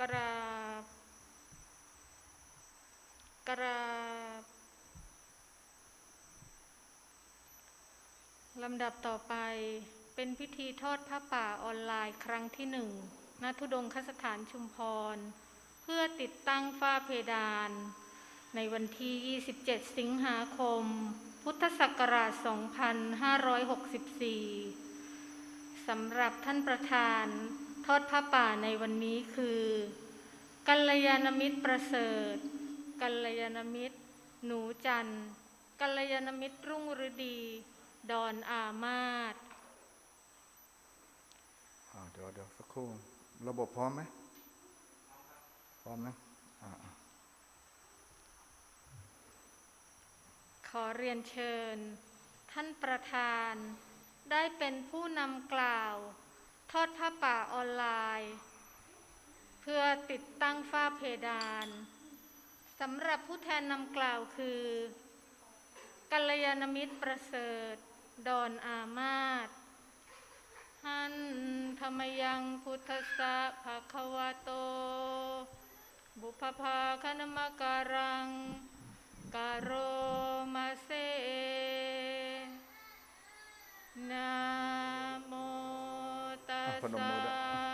กราบกราบลำดับต่อไปเป็นพิธีทอดผ้าป่าออนไลน์ครั้งที่หนึ่งณทุดงคสถานชุมพร เพื่อติดตั้งฝ้าเพดาน ในวันที่ 27 สิงหาคม พุทธศักราช 2564 สำหรับท่านประธาน ทอดผ้าป่าในวันนี้คือกัลยาณมิตรประเสริฐ กัลยาณมิตร หนูจันทร์กัลยาณมิตรรุ่งฤดี ดอนอามาศเดี๋ยวเดี๋ยวสักครู่ ระบบพร้อมไหมพร้อมนะขอเรียนเชิญ ท่านประธานได้เป็นผู้นำกล่าว ทอดผ้าป่าออนไลน์ เพื่อติดตั้งฝ้าเพดานสำหรับผู้แทนนำกล่าวคือกัลยาณมิตรประเสริฐ ดอนอามาศหันธรรมยังพุทธสะภะคะวะโต บุพภาคณมการัง กาโรมาเซนะ โมตัสสะ